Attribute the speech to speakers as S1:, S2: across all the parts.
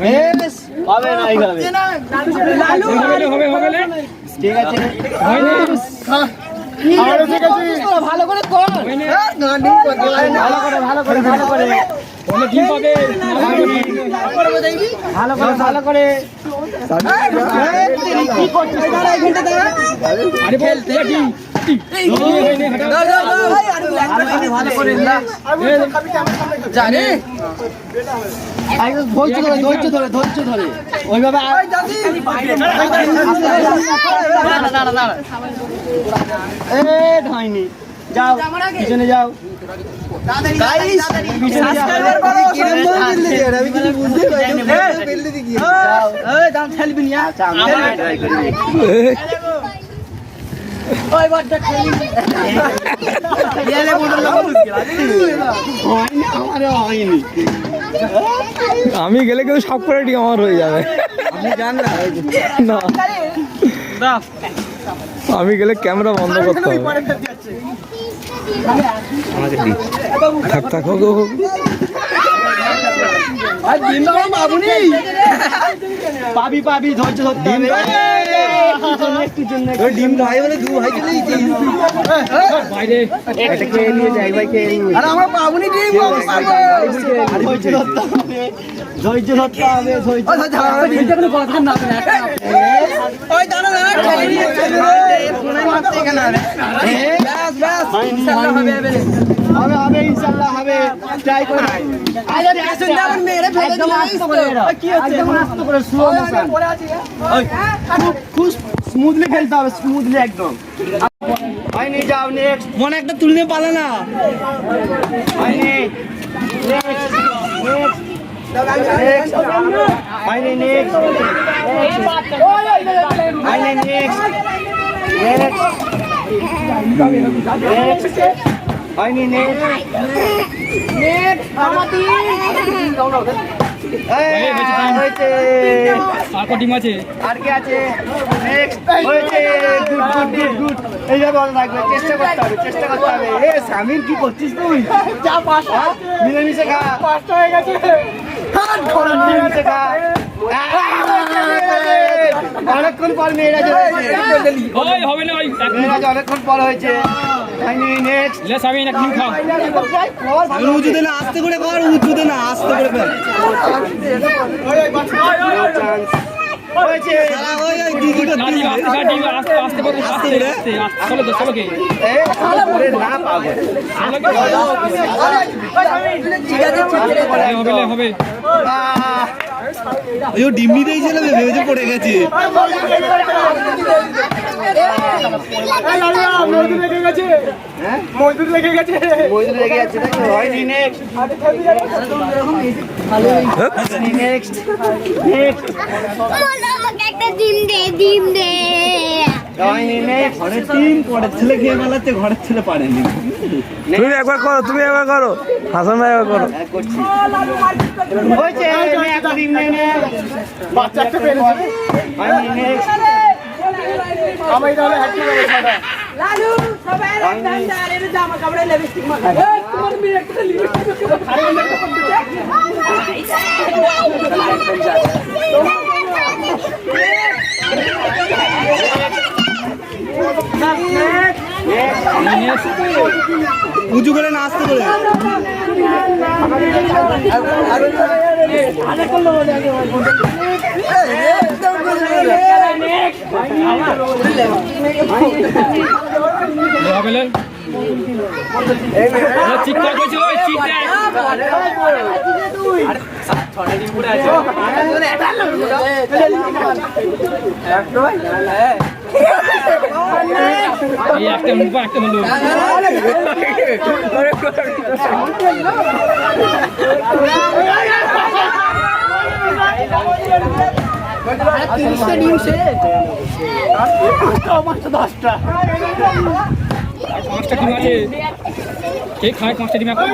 S1: বেশ, হবে না এইভাবে
S2: হবে হবে না
S1: ঠিক আছে ভালো করে কর ভালো করে ভালো করে ভালো করে ভালো করে ভালো করে কি করছিস ধৈর্য ধরে ধৈর্য ধরে ধৈর্য ধরে ওইভাবে হয়নি যাও পিছনে যাও পিছনে যাও এই দাম ঠেলবি না আচ্ছা আমি
S3: গেলে কিন্তু সব করে ডিম আমার হয়ে যাবে।
S1: না।
S3: না আমি গেলে ক্যামেরা বন্ধ করতে হবে। থাক থাক হোক হোক,
S1: পাবি পাবি ধৈর্য ধরতে ডিম ভাই বলে দু ভাই চলে
S2: বাইরে
S1: এটা কে নিয়ে যাই ভাই কে আরে আমরা পাবনি ডিম ধৈর্য ধরতে হবে ধৈর্য কথা না ওই দাঁড়া দাঁড়া ইনশাআল্লাহ হবে হবে। হবে ইনশাআল্লাহ হবে। ট্রাই করে। আরে পেছন যেমন মেরে ফেলে দিল কি হচ্ছে? একদম আস্তে করে স্লো মোশন খুব স্মুথলি খেলতে হবে স্মুথলি একদম। হয়নি যাও নেক্সট মনে একটা তুলনে পালা না। হয়নি নেক্সট নেক্সট হয়নি নেক্সট হয়নি নেক্সট নেক্সট নেক্সট হয়নি
S2: আর
S1: কি আছে এইভাবে ভালো থাকবে চেষ্টা করতে হবে চেষ্টা করতে হবে এ সামির কি করছিস তুই যা পাস মিলেমিশে খা পাঁচটা হয়ে গেছে মিলেমিশে খা অনেকক্ষণ পর মেয়েরা হয়েছে
S2: ওই হবে না ওই
S1: মেয়েরা অনেকক্ষণ পর হয়েছে। নেক্সট
S2: আমি খাও।
S1: আমি উঁচুতে না আস্তে করে কর উঁচুতে না আস্তে করে ওই ওই
S2: হবে
S1: ওই ডিমনি দিয়েছিল ভেবেছে পড়ে গেছে। মজদুর লেগে গেছে।
S4: দে ডিম দে
S1: হয়নি নেক্সট।
S3: তুমি একবার করো তুমি একবার করো। হাসান ভাই একবার করো।
S1: হ্যাঁ। বাচ্চা
S5: লালু সবাই দাঁড়িয়ে জামা কাপড়ে লিপস্টিক মাখায় এই, তোমার মেয়ে একটা লিপস্টিক
S1: উঁচু করে না আসতে করে
S2: চিৎকার করছে ওই একটা মুখ পাঁচটা ডিম আছে। কে খায় পাঁচটা ডিম এখন?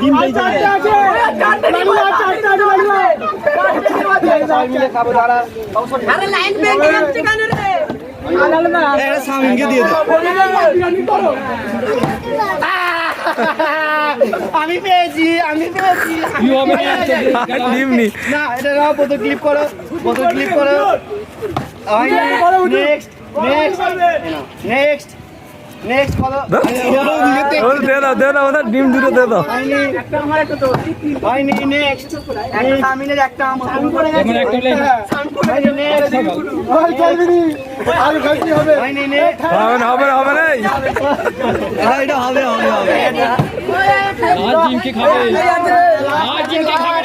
S1: ডিম দিয়ে যাবে
S5: আরে লাইন ব্যাংকে যাচ্ছে কেন রে।
S1: এটা স্বামীকে দিয়ে আমি পেয়েছি আমি পেয়েছি।
S2: কি না
S3: নি
S1: না এটা নাও বোতল ক্লিপ করো বোতল ক্লিপ করো। নেক্সট নেক্সট নেক্সট নেক্সট করো
S3: ওর দে দাও দে দাও ওদের ডিম দুটো দে দাও।
S1: একটা আমার। একটা তো হয়নি নেক্সট একটা সামিনের একটা আমার
S2: এখানে একটা হলে
S1: হয়নি নেক্সট হয়নি নেক্সট
S3: হবে না হবে হবে না
S1: এটা হবে হবে হবে।
S2: আজ ডিম কে খাবে। আজ ডিম কে রে। খাবে